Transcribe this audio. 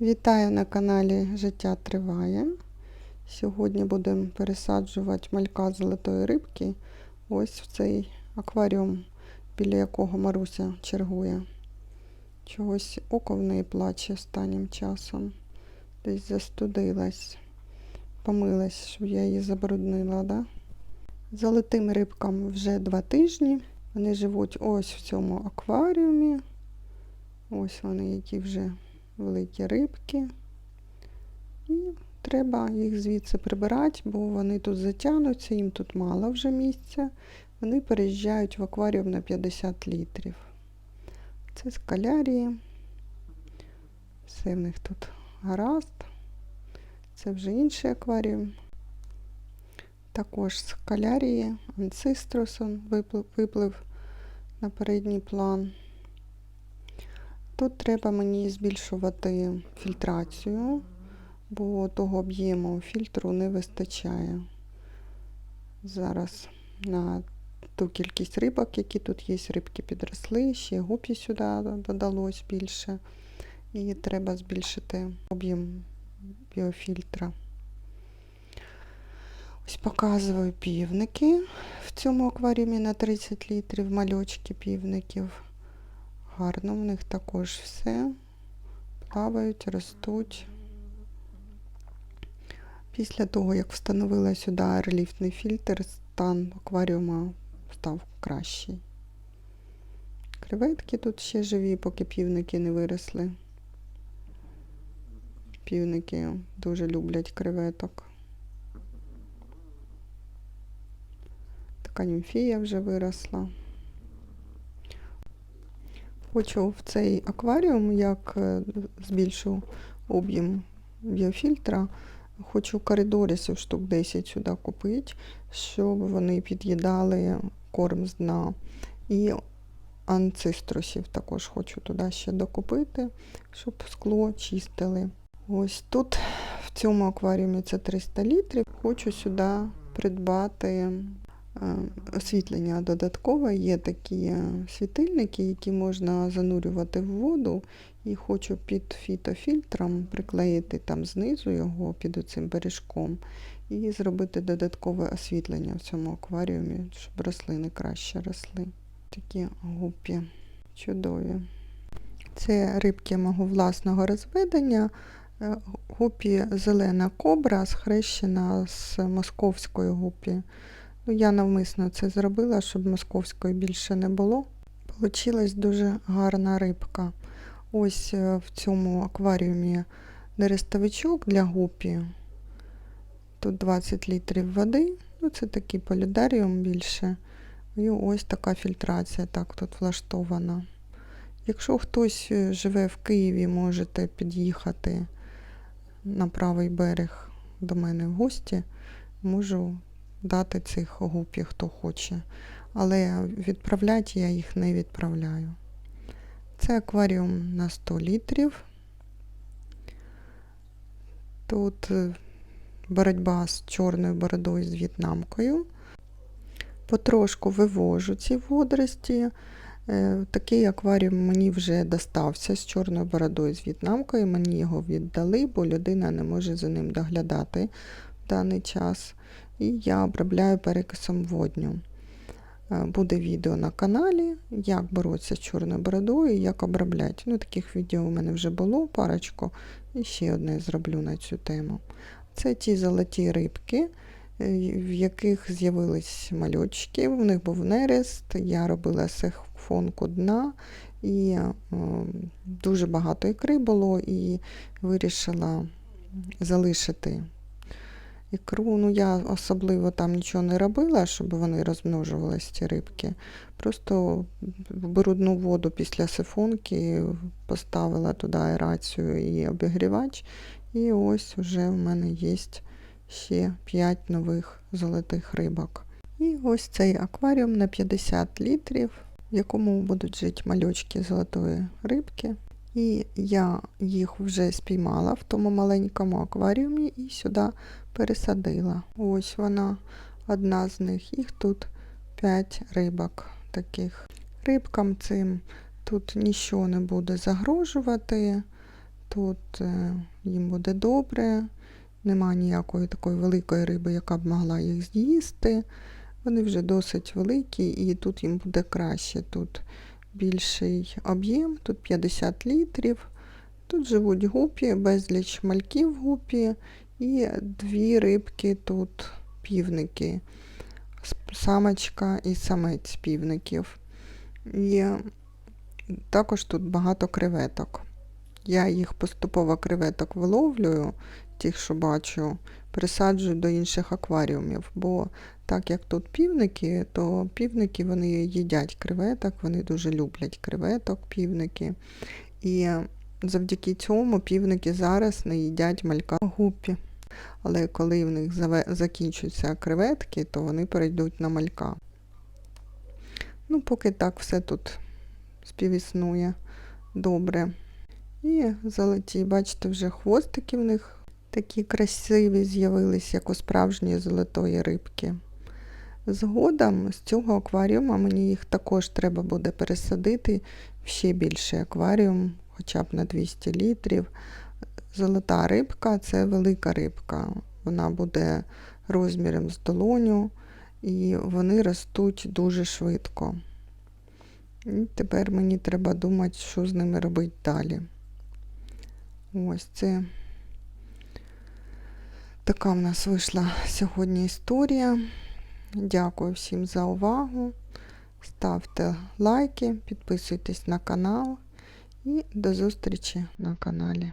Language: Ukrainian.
Вітаю на каналі Життя Триває. Сьогодні будемо пересаджувати малька золотої рибки ось в цей акваріум, біля якого Маруся чергує. Чогось око в неї плаче останнім часом. Десь застудилась, помилась, що я її забруднила. Да? Золотим рибкам вже два тижні. Вони живуть ось в цьому акваріумі. Ось вони, які вже великі рибки. І треба їх звідси прибирати, бо вони тут затягнуться, їм тут мало вже місця. Вони переїжджають в акваріум на 50 літрів. Це скалярії. Все в них тут гаразд. Це вже інший акваріум. Також скалярії, анцистросон виплив, виплив на передній план. Тут треба мені збільшувати фільтрацію, бо того об'єму фільтру не вистачає. Зараз на ту кількість рибок, які тут є, рибки підросли, ще гупі сюди додалось більше. І треба збільшити об'єм біофільтра. Ось показую півники в цьому акваріумі на 30 літрів, мальочки півників. Гарно в них також все. Плавають, ростуть. Після того, як встановила сюди аерліфтний фільтр, стан акваріума став кращий. Креветки тут ще живі, поки півники не виросли. Півники дуже люблять креветок. Така німфія вже виросла. Хочу в цей акваріум, як е, збільшу об'єм біофільтра, хочу коридорісів штук 10 сюди купити, щоб вони під'їдали корм з дна. І анциструсів також хочу туди ще докупити, щоб скло чистили. Ось тут, в цьому акваріумі це 300 літрів. Хочу сюди придбати освітлення додаткове. Є такі світильники, які можна занурювати в воду. І хочу під фітофільтром приклеїти там знизу його під оцим бережком і зробити додаткове освітлення в цьому акваріумі, щоб рослини краще росли. Такі гупі чудові. Це рибки мого власного розведення. Гупі зелена кобра схрещена з московською гупі. Ну, Я навмисно це зробила, щоб московської більше не було. Получилась дуже гарна рибка. Ось е, в цьому акваріумі нерестовичок для гупі. Тут 20 літрів води. Ну, Це такий полідаріум більше. І ось така фільтрація так тут влаштована. Якщо хтось е, живе в Києві, можете під'їхати на правий берег до мене в гості. Можу дати цих гупі, хто хоче. Але відправляти я їх не відправляю. Це акваріум на 100 літрів. Тут е, боротьба з чорною бородою з в'єтнамкою. Потрошку вивожу ці водорості. Е, такий акваріум мені вже достався з чорною бородою з в'єтнамкою. Мені його віддали, бо людина не може за ним доглядати в даний час і я обробляю перекисом водню. Е, буде відео на каналі, як боротися з чорною бородою і як обробляти. Ну, Таких відео у мене вже було парочку, і ще одне зроблю на цю тему. Це ті золоті рибки, е, в яких з'явились мальочки, в них був нерест, я робила сихфонку дна, і е, дуже багато ікри було, і вирішила залишити ікру. Ну, я особливо там нічого не робила, щоб вони розмножувалися, ці рибки. Просто в брудну воду після сифонки поставила туди аерацію і обігрівач. І ось вже в мене є ще 5 нових золотих рибок. І ось цей акваріум на 50 літрів, в якому будуть жити мальочки золотої рибки. І я їх вже спіймала в тому маленькому акваріумі і сюди пересадила. Ось вона, одна з них. Їх тут 5 рибок таких. Рибкам цим тут нічого не буде загрожувати, Тут е, їм буде добре, нема ніякої такої великої риби, яка б могла їх з'їсти. Вони вже досить великі і тут їм буде краще. Тут більший об'єм, тут 50 літрів. Тут живуть гупі, безліч мальків гупі і дві рибки тут півники. Самочка і самець півників. І також тут багато креветок. Я їх поступово креветок виловлюю, тих, що бачу, присаджую до інших акваріумів, бо так як тут півники, то півники вони їдять креветок, вони дуже люблять креветок, півники. І завдяки цьому півники зараз не їдять малька гуппі. Але коли в них закінчуються креветки, то вони перейдуть на малька. Ну, поки так все тут співіснує добре. І золоті, бачите, вже хвостики в них такі красиві з'явились, як у справжньої золотої рибки. Згодом з цього акваріума мені їх також треба буде пересадити в ще більший акваріум, хоча б на 200 літрів. Золота рибка це велика рибка. Вона буде розміром з долоню, і вони ростуть дуже швидко. І тепер мені треба думати, що з ними робити далі. Ось це така в нас вийшла сьогодні історія. Дякую всім за увагу. Ставте лайки, підписуйтесь на канал і до зустрічі на каналі.